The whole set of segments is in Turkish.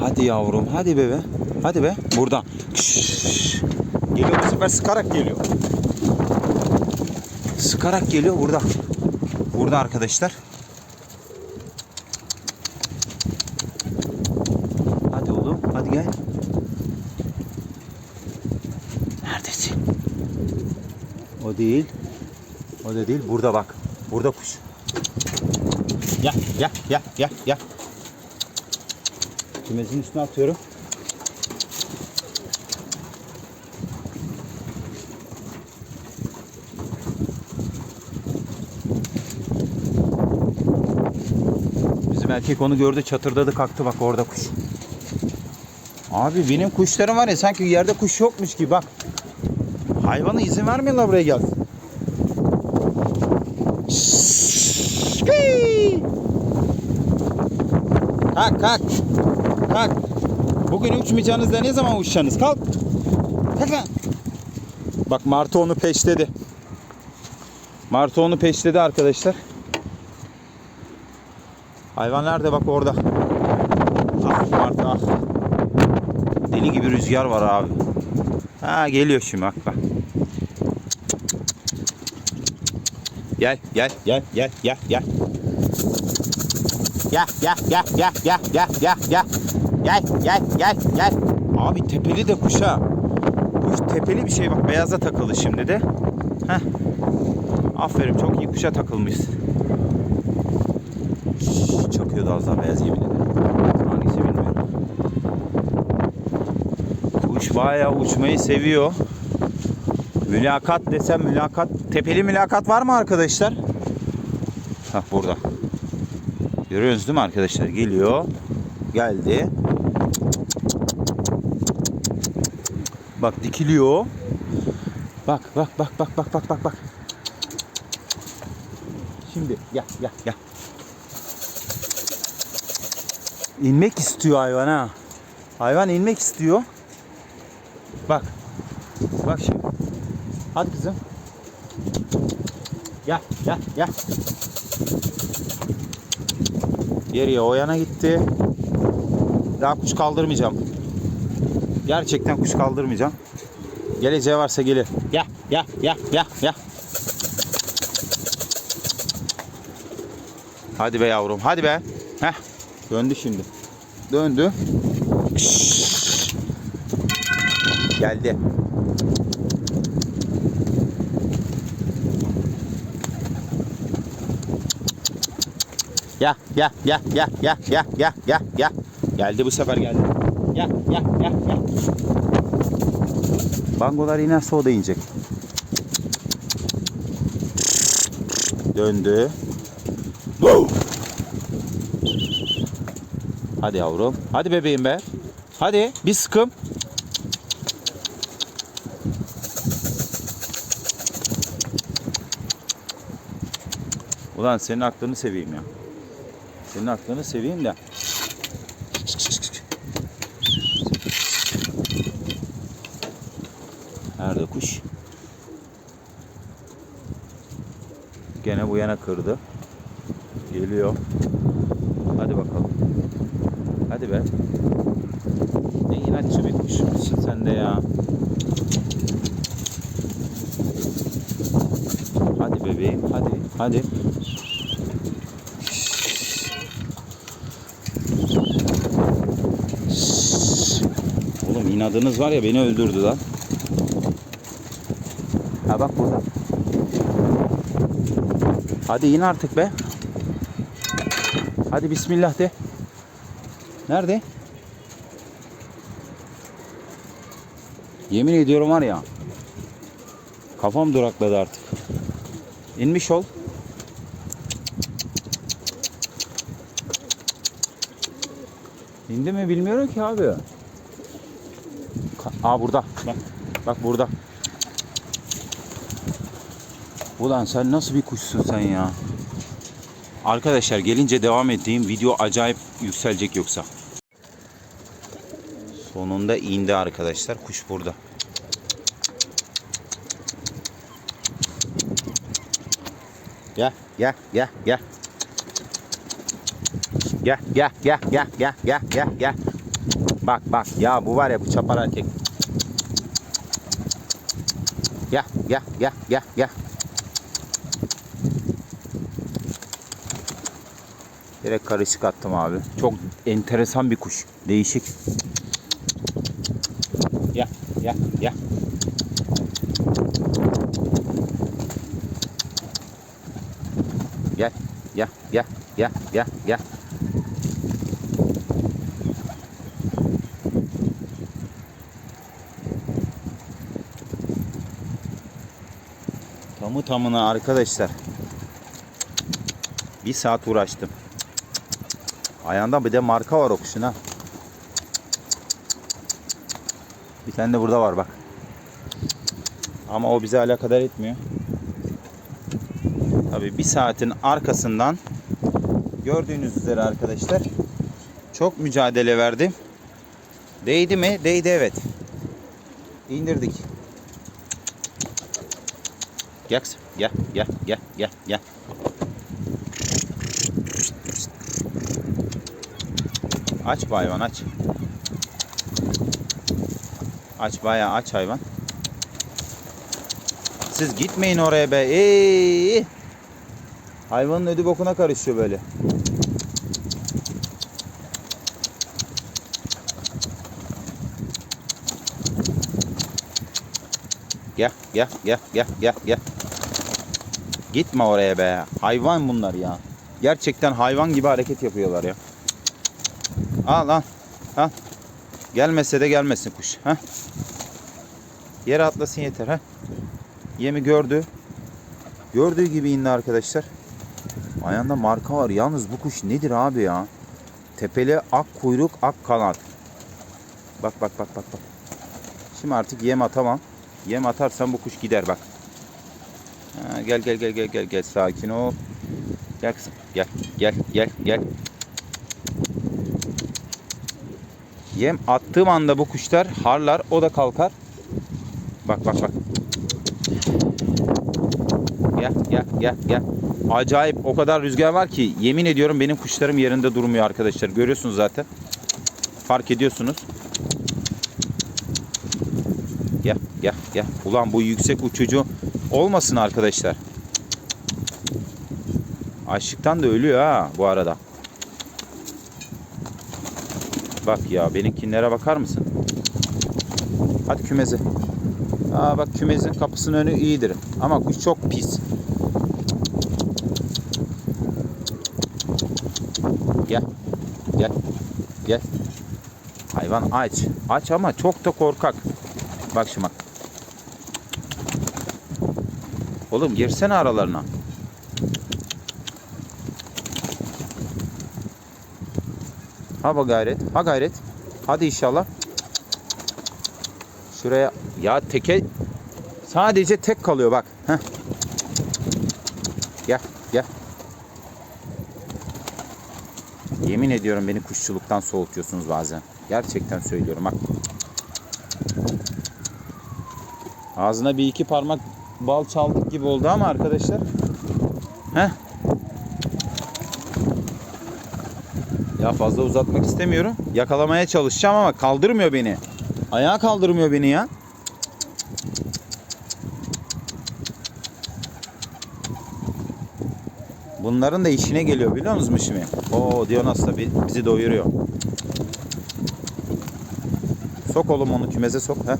Hadi yavrum hadi bebe. Hadi be buradan. Şşş. Geliyor bu sefer sıkarak geliyor. Sıkarak geliyor burada. Burada arkadaşlar. Hadi oğlum hadi gel. Neredesin? O değil. O da değil. Burada bak. Burada kuş. Ya ya ya ya ya. Kümesin üstüne atıyorum. Bizim erkek onu gördü çatırdadı kalktı bak orada kuş. Abi benim kuşlarım var ya sanki yerde kuş yokmuş gibi bak. Hayvana izin vermiyorlar buraya. Şşşkii! Kalk kalk. Kalk. Bugün uçmayacağınız da ne zaman uçacaksınız? Kalk. Kalk. Bak Martı onu peşledi. Martı onu peşledi arkadaşlar. Hayvan nerede bak orada. Ah Martı ah. Deli gibi rüzgar var abi. Ha geliyor şimdi bak bak. Gel gel gel gel gel gel. Gel gel gel gel gel gel gel gel. Gel gel gel gel. Abi tepeli de kuşa. Kuş tepeli bir şey bak beyaza takılı şimdi de. Heh. Aferin çok iyi kuşa takılmışsın. Şşş, Çakıyordu az daha beyaz yemin ederim. Hangisi bilmiyorum. Kuş bayağı uçmayı seviyor. Mülakat desem mülakat. Tepeli mülakat var mı arkadaşlar? Hah burada. Görüyorsunuz değil mi arkadaşlar? Geliyor. Geldi. Bak dikiliyor. Bak bak bak bak bak bak bak bak. Şimdi gel gel gel. İnmek istiyor hayvan ha. Hayvan inmek istiyor. Bak. Bak şimdi. Hadi kızım. Gel gel gel. Geriye o yana gitti. Daha kuş kaldırmayacağım. Gerçekten kuş kaldırmayacağım. Geleceği varsa gelir. Gel gel gel gel gel. Hadi be yavrum hadi be. Heh. Döndü şimdi. Döndü. Şşş. Geldi. Ya ya ya ya ya ya ya ya ya. Geldi bu sefer geldi. Ya ya ya ya. Bangolar inerse o da inecek. Döndü. Hadi yavrum. Hadi bebeğim be. Hadi bir sıkım. Ulan senin aklını seveyim ya. Senin aklını seveyim de. Nerede kuş? Gene bu yana kırdı. Geliyor. Hadi bakalım. Hadi be. Ne inatçı bir kuşmuşsun sen de ya. Hadi bebeğim hadi hadi. Oğlum inadınız var ya beni öldürdü lan. Ha bak burada. Hadi in artık be. Hadi bismillah de. Nerede? Yemin ediyorum var ya. Kafam durakladı artık. İnmiş ol. İndi mi bilmiyorum ki abi. Aa burada. Bak. Bak burada. Ulan sen nasıl bir kuşsun sen ya? Arkadaşlar gelince devam ettiğim video acayip yükselecek yoksa. Sonunda indi arkadaşlar. Kuş burada. Gel gel gel gel. Gel gel gel gel gel gel gel gel. Bak bak ya bu var ya bu çapar erkek. Gel gel gel gel gel. Direkt karışık attım abi. Çok enteresan bir kuş. Değişik. Gel gel gel. Gel gel gel gel gel gel. Tamı tamına arkadaşlar. Bir saat uğraştım. Ayağında bir de marka var o kuşun ha. Bir tane de burada var bak. Ama o bize alakadar etmiyor. Tabii bir saatin arkasından gördüğünüz üzere arkadaşlar çok mücadele verdim. Değdi mi? Değdi evet. İndirdik. Gel gel gel gel gel gel. Aç bu hayvan aç. Aç bayağı aç hayvan. Siz gitmeyin oraya be. Ee, hayvanın ödü bokuna karışıyor böyle. Gel gel gel gel gel gel. Gitme oraya be. Hayvan bunlar ya. Gerçekten hayvan gibi hareket yapıyorlar ya. Al al. Al. Gelmese de gelmesin kuş. Ha? Yere atlasın yeter ha. Yemi gördü. Gördüğü gibi indi arkadaşlar. Ayağında marka var. Yalnız bu kuş nedir abi ya? Tepeli ak kuyruk ak kanat. Bak bak bak bak bak. Şimdi artık yem atamam. Yem atarsam bu kuş gider bak. Ha, gel gel gel gel gel gel sakin ol. Gel kızım gel gel gel gel. Yem attığım anda bu kuşlar harlar o da kalkar. Bak bak bak. Gel gel gel gel. Acayip o kadar rüzgar var ki yemin ediyorum benim kuşlarım yerinde durmuyor arkadaşlar. Görüyorsunuz zaten. Fark ediyorsunuz. Gel gel gel. Ulan bu yüksek uçucu olmasın arkadaşlar. Açlıktan da ölüyor ha bu arada. Bak ya benimkinlere bakar mısın? Hadi kümeze. Aa bak kümezin kapısının önü iyidir. Ama kuş çok pis. Gel. Gel. Gel. Hayvan aç. Aç ama çok da korkak. Bak şimdi bak. Oğlum girsene aralarına. Ha gayret. Ha gayret. Hadi inşallah. Şuraya ya teke sadece tek kalıyor bak. Heh. Gel gel. Yemin ediyorum beni kuşçuluktan soğutuyorsunuz bazen. Gerçekten söylüyorum bak. Ağzına bir iki parmak bal çaldık gibi oldu ama arkadaşlar. Ya fazla uzatmak istemiyorum. Yakalamaya çalışacağım ama kaldırmıyor beni. Ayağa kaldırmıyor beni ya. Bunların da işine geliyor biliyor musunuz şimdi? Oo Dionas da bi- bizi doyuruyor. Sok oğlum onu kümeze sok. Heh.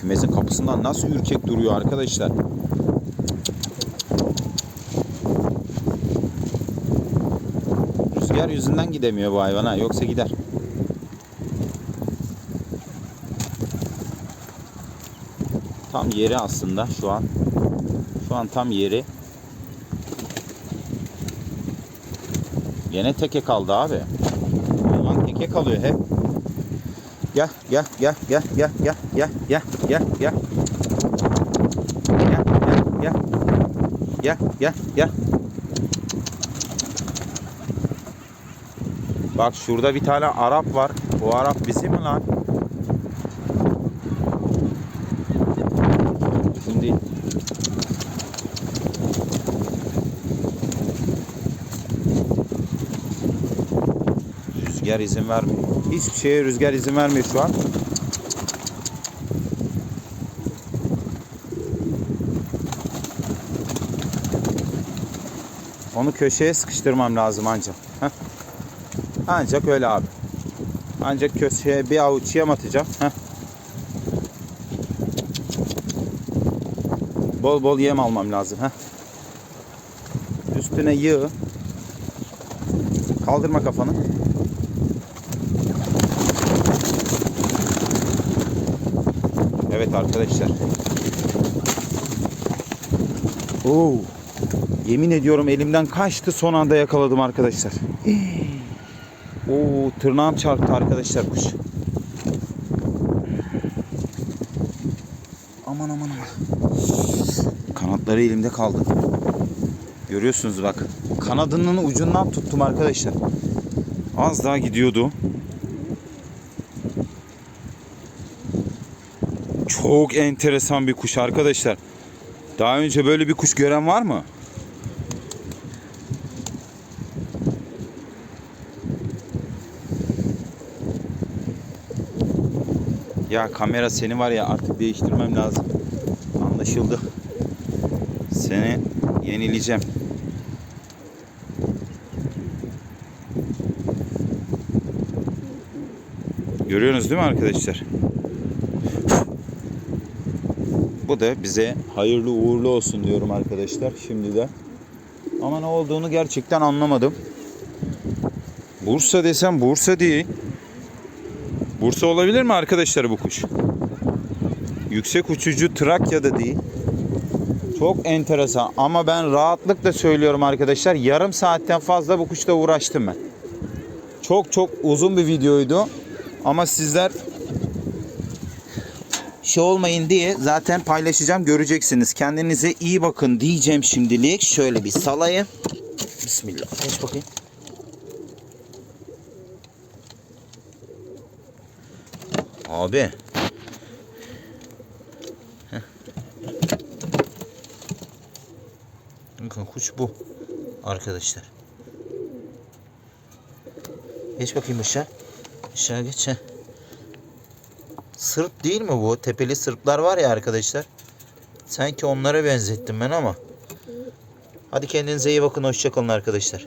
Kümezin kapısından nasıl ürkek duruyor arkadaşlar. Rüzgar yüzünden gidemiyor bu hayvan ha. Yoksa gider. Tam yeri aslında şu an. Şu an tam yeri. Gene teke kaldı abi. Hayvan teke kalıyor hep. Gel gel gel gel gel gel gel gel gel gel. Gel gel gel. Gel gel gel. Bak şurada bir tane Arap var. O Arap bizim mi lan? Rüzgar Rüzgar izin vermiyor. Hiçbir şeye rüzgar izin vermiyor şu an. Onu köşeye sıkıştırmam lazım ancak. Heh. Ancak öyle abi. Ancak köşeye bir avuç yem atacağım. Heh. Bol bol yem almam lazım. Heh. Üstüne yığ. Kaldırma kafanı. Evet arkadaşlar. Oo. Yemin ediyorum elimden kaçtı son anda yakaladım arkadaşlar. Oo tırnağım çarptı arkadaşlar kuş. Aman aman aman. Kanatları elimde kaldı. Görüyorsunuz bak. Kanadının ucundan tuttum arkadaşlar. Az daha gidiyordu. Çok enteresan bir kuş arkadaşlar. Daha önce böyle bir kuş gören var mı? Ya kamera seni var ya artık değiştirmem lazım. Anlaşıldı. Seni yenileyeceğim. Görüyorsunuz değil mi arkadaşlar? Bu da bize hayırlı uğurlu olsun diyorum arkadaşlar şimdi de. Ama ne olduğunu gerçekten anlamadım. Bursa desem Bursa değil. Bursa olabilir mi arkadaşlar bu kuş? Yüksek uçucu Trakya'da değil. Çok enteresan ama ben rahatlıkla söylüyorum arkadaşlar. Yarım saatten fazla bu kuşla uğraştım ben. Çok çok uzun bir videoydu. Ama sizler şey olmayın diye zaten paylaşacağım göreceksiniz. Kendinize iyi bakın diyeceğim şimdilik. Şöyle bir salayım. Bismillah. Geç bakayım. Abi. Bakın kuş bu. Arkadaşlar. Geç bakayım aşağı. Aşağı geç. Heh. Sırp değil mi bu? Tepeli sırplar var ya arkadaşlar. Sanki onlara benzettim ben ama. Hadi kendinize iyi bakın. Hoşçakalın arkadaşlar.